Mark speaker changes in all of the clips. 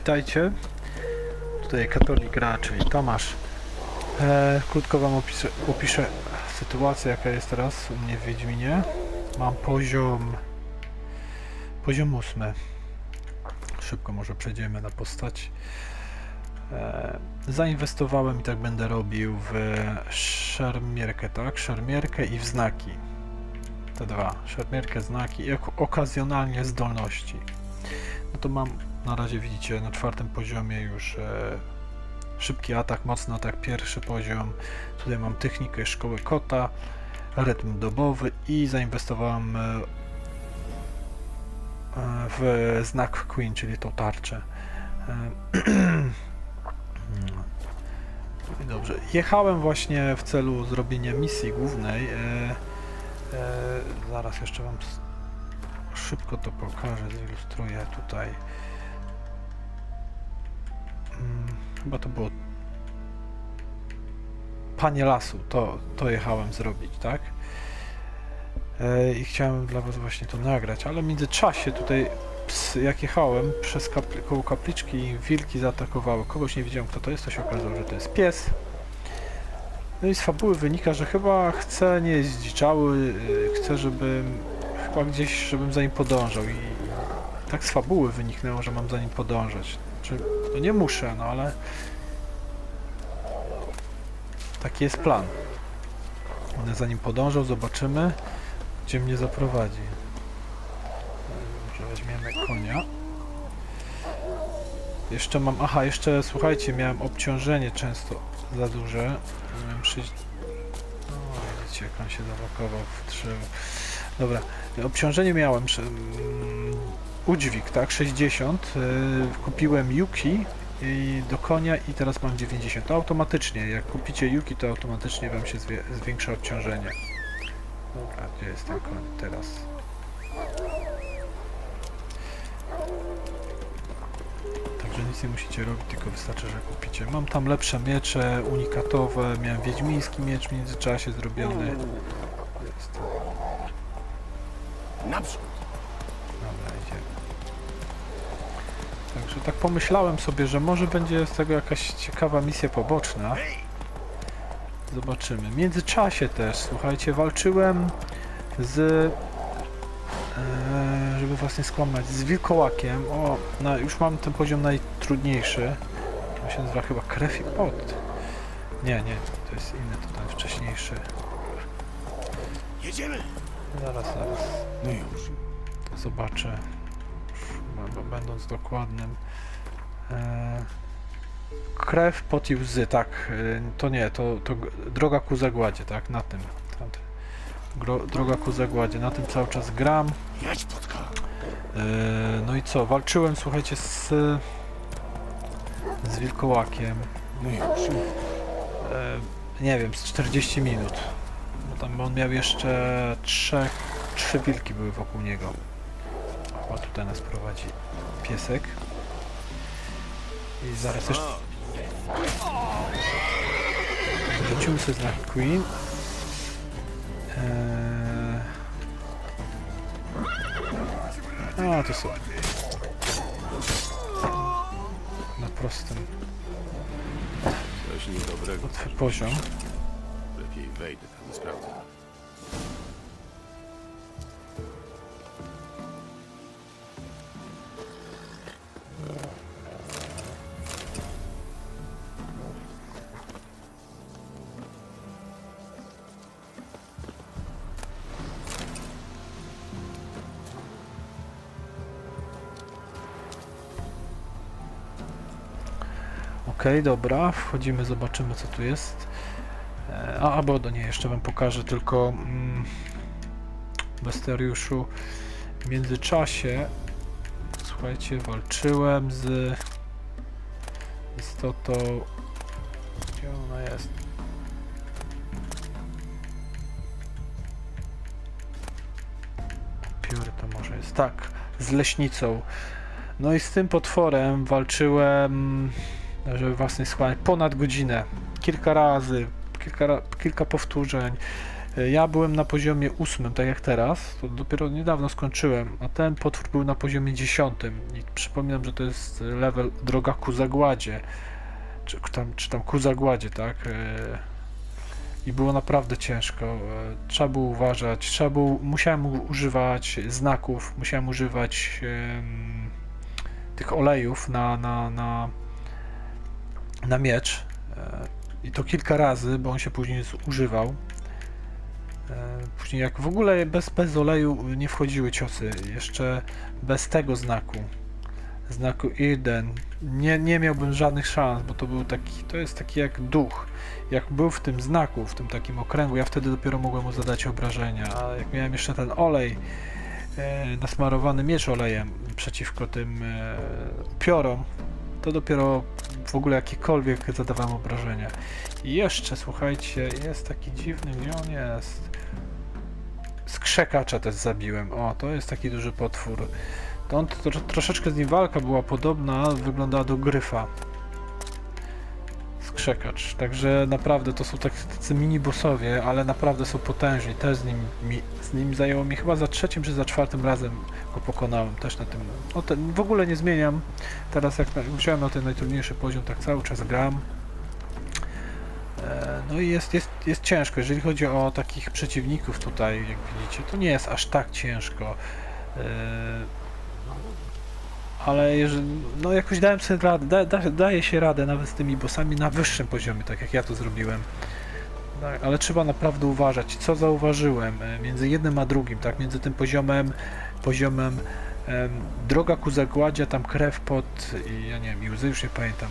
Speaker 1: witajcie. Tutaj katolik gra, czyli Tomasz. E, krótko wam opiszę, opiszę sytuację, jaka jest teraz u mnie w Wiedźminie. Mam poziom... Poziom ósmy. Szybko może przejdziemy na postać. E, zainwestowałem i tak będę robił w szermierkę, tak? Szermierkę i w znaki. Te dwa. Szermierkę, znaki i ok- okazjonalnie zdolności. No to mam na razie widzicie na czwartym poziomie już e, szybki atak, mocny atak, pierwszy poziom. Tutaj mam technikę szkoły kota, rytm dobowy i zainwestowałem e, e, w znak Queen, czyli tą tarczę. E, I Dobrze. Jechałem właśnie w celu zrobienia misji głównej. E, e, zaraz jeszcze wam szybko to pokażę, zilustruję tutaj. Chyba to było Panie Lasu, to, to jechałem zrobić, tak? E, I chciałem dla was właśnie to nagrać, ale w międzyczasie tutaj jak jechałem przez kapli, koło kapliczki wilki zaatakowały. Kogoś nie wiedziałem kto to jest, to się okazało, że to jest pies. No i z fabuły wynika, że chyba chce nie zdziczały, chce żebym chyba gdzieś, żebym za nim podążał i tak z fabuły wyniknęło, że mam za nim podążać. Czy no nie muszę, no ale taki jest plan. Będę za nim podążał, zobaczymy, gdzie mnie zaprowadzi. Może weźmiemy konia. Jeszcze mam, aha, jeszcze słuchajcie, miałem obciążenie często za duże. Miałem 6... No, widzicie, jak on się zawakował w drzewo. Dobra, obciążenie miałem, mm, udźwig, tak, 60. y, Kupiłem Yuki i do konia i teraz mam 90. To automatycznie, jak kupicie Yuki, to automatycznie wam się zwiększa obciążenie. Dobra, gdzie jest ten koń teraz? Także nic nie musicie robić, tylko wystarczy, że kupicie. Mam tam lepsze miecze, unikatowe, miałem wiedźmiński miecz w międzyczasie zrobiony. Jest.
Speaker 2: Naprzód!
Speaker 1: Tak pomyślałem sobie, że może będzie z tego jakaś ciekawa misja poboczna. Zobaczymy. W międzyczasie też, słuchajcie, walczyłem z... E, żeby was nie skłamać, z wilkołakiem. O, no, już mam ten poziom najtrudniejszy. To się nazywa chyba krew i pot. Nie, nie, to jest inny, to ten wcześniejszy.
Speaker 2: Jedziemy!
Speaker 1: Zaraz, zaraz.
Speaker 2: No już.
Speaker 1: Zobaczę. Bo- Będąc dokładnym. E, krew, pot i łzy, tak. e, To nie, to, to droga ku zagładzie, tak, na tym. Gro, droga ku zagładzie, na tym cały czas gram.
Speaker 2: Jedź!
Speaker 1: E, no i co, walczyłem, słuchajcie, z, z wilkołakiem.
Speaker 2: No już.
Speaker 1: Nie wiem, z 40 minut. Bo tam on miał jeszcze trzech, trzy wilki były wokół niego. Chyba tutaj nas prowadzi piesek. I zaraz jeszcze rzucimy sobie znak Queen. Eee... A, to są. Na prostym
Speaker 2: Coś niedobrego.
Speaker 1: łatwy poziom.
Speaker 2: Lepiej wejdę tam i sprawdzę.
Speaker 1: Dobra, wchodzimy, zobaczymy co tu jest. E, A, albo do nie, jeszcze wam pokażę tylko mm, Besteriuszu. W międzyczasie, słuchajcie, walczyłem z istotą. Gdzie ona jest? Pióry to może jest. Tak, z leśnicą. No i z tym potworem walczyłem żeby was nie skłamać, ponad godzinę. Kilka razy, kilka, kilka powtórzeń. E, Ja byłem na poziomie ósmym, tak jak teraz, to dopiero niedawno skończyłem, a ten potwór był na poziomie dziesiątym. I przypominam, że to jest level droga ku zagładzie, czy tam, czy tam ku zagładzie, tak? E, I było naprawdę ciężko. e, Trzeba było uważać, trzeba było, musiałem używać znaków, musiałem używać em, tych olejów na, na, na, na miecz. e, I to kilka razy, bo on się później zużywał. E, Później jak w ogóle bez, bez oleju nie wchodziły ciosy, jeszcze bez tego znaku, znaku Irden, nie, nie miałbym żadnych szans, bo to był taki, to jest taki jak duch. Jak był w tym znaku, w tym takim okręgu, ja wtedy dopiero mogłem mu zadać obrażenia, a jak miałem jeszcze ten olej, e, nasmarowany miecz olejem przeciwko tym piorom, to dopiero w ogóle jakiekolwiek zadawałem obrażenia. I jeszcze, słuchajcie, jest taki dziwny, gdzie on jest? Skrzekacza też zabiłem. O, to jest taki duży potwór. To on, to, troszeczkę z nim walka była podobna, wyglądała do gryfa. Skrzekacz. Także naprawdę to są tak, tacy mini bossowie, ale naprawdę są potężni. Też z nim, mi, z nim zajęło mi chyba za trzecim czy za czwartym razem go pokonałem. Też na tym. No, ten, w ogóle nie zmieniam. Teraz jak wziąłem na ten najtrudniejszy poziom, tak cały czas gram. E, No i jest, jest, jest ciężko. Jeżeli chodzi o takich przeciwników tutaj, jak widzicie, to nie jest aż tak ciężko. E, Ale jeżeli, no jakoś dałem sobie radę, da, da, daje się radę nawet z tymi bossami na wyższym poziomie, tak jak ja to zrobiłem. Tak, ale trzeba naprawdę uważać. Co zauważyłem e, między jednym a drugim, tak, między tym poziomem, poziomem em, droga ku zagładzie, tam krew pod i ja nie wiem, i łzy już nie pamiętam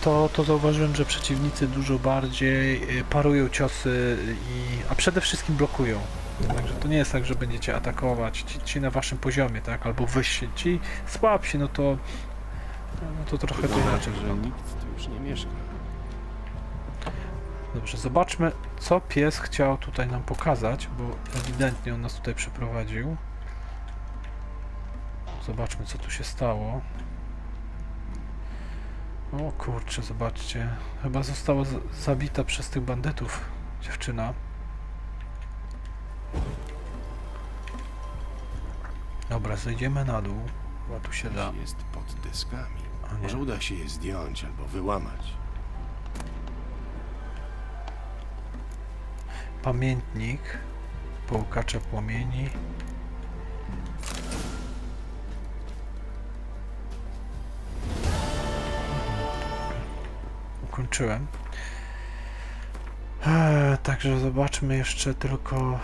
Speaker 1: to, to zauważyłem, że przeciwnicy dużo bardziej y, parują ciosy, i, a przede wszystkim blokują. Także to nie jest tak, że będziecie atakować ci, ci na waszym poziomie, tak? Albo wyżsi. Ci słabsi, no to, no to trochę to inaczej
Speaker 2: że
Speaker 1: wygląda.
Speaker 2: nikt tu już nie mieszka.
Speaker 1: Dobrze, zobaczmy, co pies chciał tutaj nam pokazać, bo ewidentnie on nas tutaj przeprowadził. Zobaczmy, co tu się stało. O kurczę, zobaczcie. Chyba została zabita przez tych bandytów dziewczyna. Dobra, zejdziemy na dół. Chyba tu się da.
Speaker 2: Jest pod deskami. Może uda się je zdjąć albo wyłamać.
Speaker 1: Pamiętnik. Połkacza płomieni. Ukończyłem. Eee, także zobaczmy jeszcze tylko.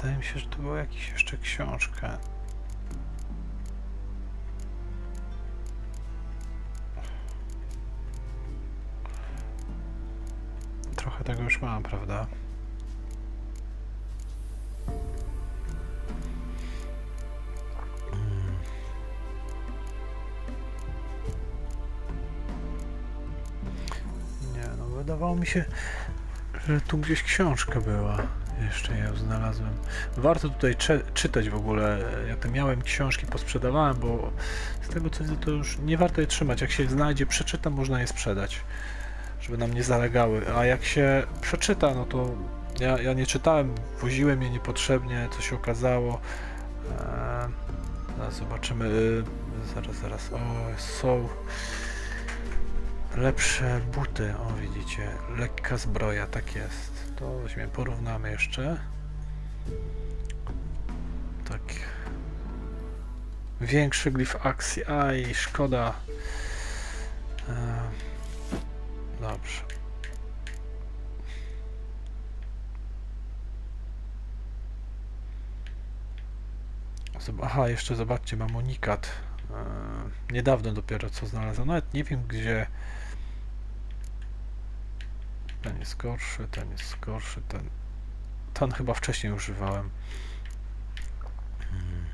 Speaker 1: Wydaje mi się, że to była jakaś jeszcze książka. Trochę tego już mam, prawda? Mm. Nie, no wydawało mi się, że tu gdzieś książka była. Jeszcze ją znalazłem. Warto tutaj czytać w ogóle. Ja te miałem książki, posprzedawałem, bo z tego co widzę, to już nie warto je trzymać. Jak się znajdzie, przeczyta, można je sprzedać, żeby nam nie zalegały. A jak się przeczyta, no to ja, ja nie czytałem, woziłem je niepotrzebnie, co się okazało. Eee, zobaczymy. Yy, zaraz, zaraz. O, są lepsze buty. O, widzicie, lekka zbroja, tak jest. To weźmiemy, porównamy jeszcze. Tak. Większy glif akcji. Aj, szkoda. Eee, dobrze. Aha, jeszcze zobaczcie, mam unikat. Niedawno dopiero co znalazłem. Nawet nie wiem gdzie. Ten jest gorszy, ten jest gorszy, ten. Ten chyba wcześniej używałem. Hmm.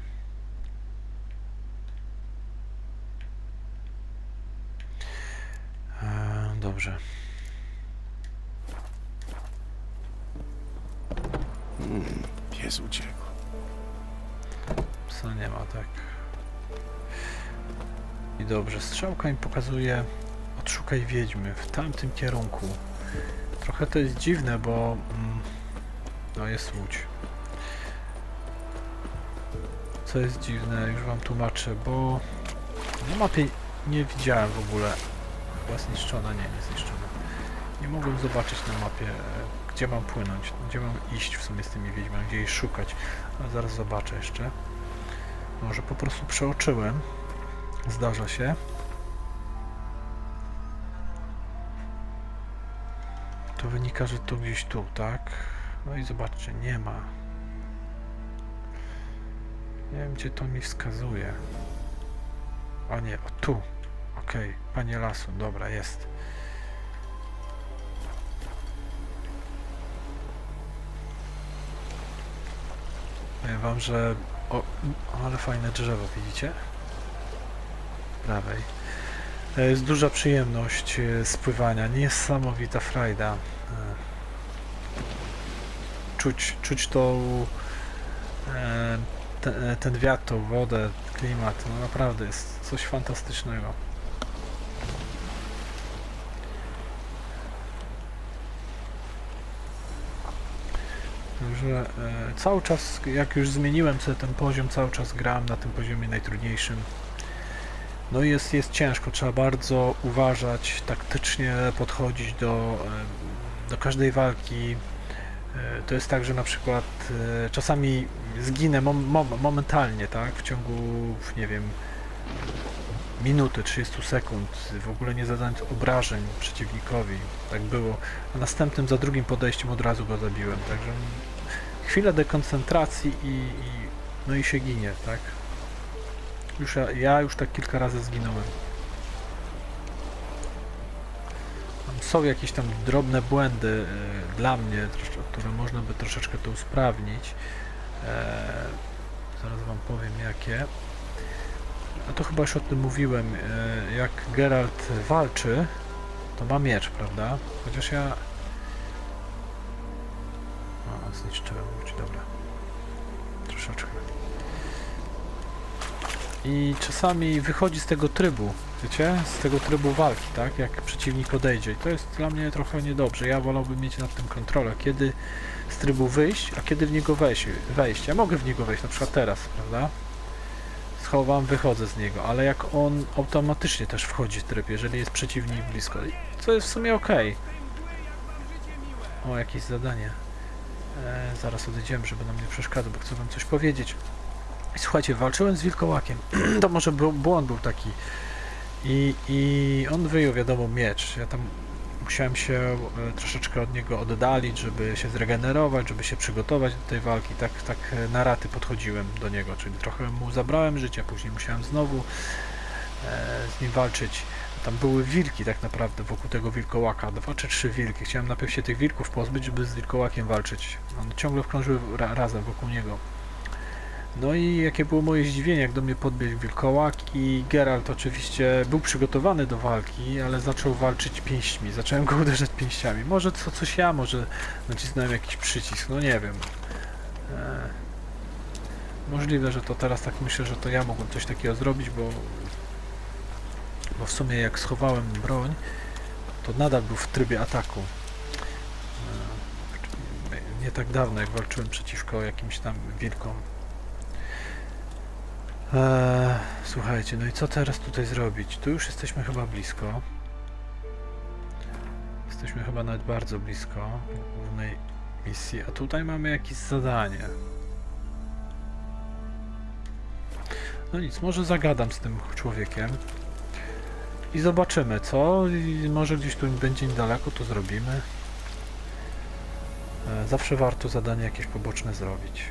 Speaker 1: Eee, dobrze.
Speaker 2: Hmm, pies uciekł.
Speaker 1: Psa nie ma, tak. I dobrze, strzałka mi pokazuje odszukaj wiedźmy w tamtym kierunku. Trochę to jest dziwne, bo mm, no jest łódź. Co jest dziwne, już wam tłumaczę, bo na mapie nie widziałem w ogóle. Chyba zniszczona, nie, nie zniszczona. Nie mogłem zobaczyć na mapie, e, gdzie mam płynąć, gdzie mam iść w sumie z tymi wiedźmami, gdzie je szukać. Ale zaraz zobaczę jeszcze. Może po prostu przeoczyłem. Zdarza się. To wynika, że tu gdzieś tu, tak? No i zobaczcie, nie ma. Nie wiem, gdzie to mi wskazuje. A nie, o tu. Okej, panie lasu, dobra, jest. Powiem wam, że... O, ale fajne drzewo, widzicie? Prawej. To jest duża przyjemność e, spływania, niesamowita frajda. E, Czuć, czuć tą, e, te, e, ten wiatr, tą wodę, klimat, no naprawdę jest coś fantastycznego. Także e, cały czas, jak już zmieniłem sobie ten poziom, cały czas gram na tym poziomie najtrudniejszym. No jest, jest ciężko, trzeba bardzo uważać, taktycznie podchodzić do, do każdej walki. E, To jest tak, że na przykład e, czasami zginę mom, mom, momentalnie, tak, w ciągu, nie wiem, minuty, 30 sekund, w ogóle nie zadając obrażeń przeciwnikowi. Tak było. A następnym, za drugim podejściem od razu go zabiłem, także chwila dekoncentracji i, i no i się ginie, tak. Już ja, ja już tak kilka razy zginąłem. Są jakieś tam drobne błędy e, dla mnie, które można by troszeczkę to usprawnić. E, zaraz wam powiem jakie. No to chyba już o tym mówiłem. E, jak Geralt walczy, to ma miecz, prawda? Chociaż ja... O, zniszczyłem dobra. Troszeczkę i czasami wychodzi z tego trybu, wiecie, z tego trybu walki, tak, jak przeciwnik odejdzie. I to jest dla mnie trochę niedobrze, ja wolałbym mieć nad tym kontrolę, kiedy z trybu wyjść, a kiedy w niego wejść, wejść, ja mogę w niego wejść, na przykład teraz, prawda, schowam, wychodzę z niego, ale jak on automatycznie też wchodzi w tryb, jeżeli jest przeciwnik blisko, co jest w sumie ok. O, jakieś zadanie. E, zaraz odejdziemy, żeby nam nie przeszkadzał, bo chcę wam coś powiedzieć. Słuchajcie, walczyłem z wilkołakiem. to może błąd był taki. I, I on wyjął, wiadomo, miecz. Ja tam musiałem się e, troszeczkę od niego oddalić, żeby się zregenerować, żeby się przygotować do tej walki. Tak, tak e, na raty podchodziłem do niego, czyli trochę mu zabrałem życia, później musiałem znowu e, z nim walczyć. Tam były wilki tak naprawdę wokół tego wilkołaka, dwa czy trzy wilki. Chciałem najpierw się tych wilków pozbyć, żeby z wilkołakiem walczyć. On ciągle wkrążyły ra razem wokół niego. No i jakie było moje zdziwienie, jak do mnie podbiegł wilkołak i Geralt oczywiście był przygotowany do walki, ale zaczął walczyć pięśćmi. Zacząłem go uderzać pięściami. Może co coś ja, może nacisnąłem jakiś przycisk, no nie wiem. E, możliwe, że to teraz tak myślę, że to ja mogłem coś takiego zrobić, bo, bo w sumie jak schowałem broń, to nadal był w trybie ataku. E, nie tak dawno, jak walczyłem przeciwko jakimś tam wilkom. Eee, słuchajcie, no i co teraz tutaj zrobić? Tu już jesteśmy chyba blisko. Jesteśmy chyba nawet bardzo blisko głównej misji, a tutaj mamy jakieś zadanie. No nic, może zagadam z tym człowiekiem i zobaczymy co. I może gdzieś tu będzie niedaleko, to zrobimy. E, zawsze warto zadanie jakieś poboczne zrobić.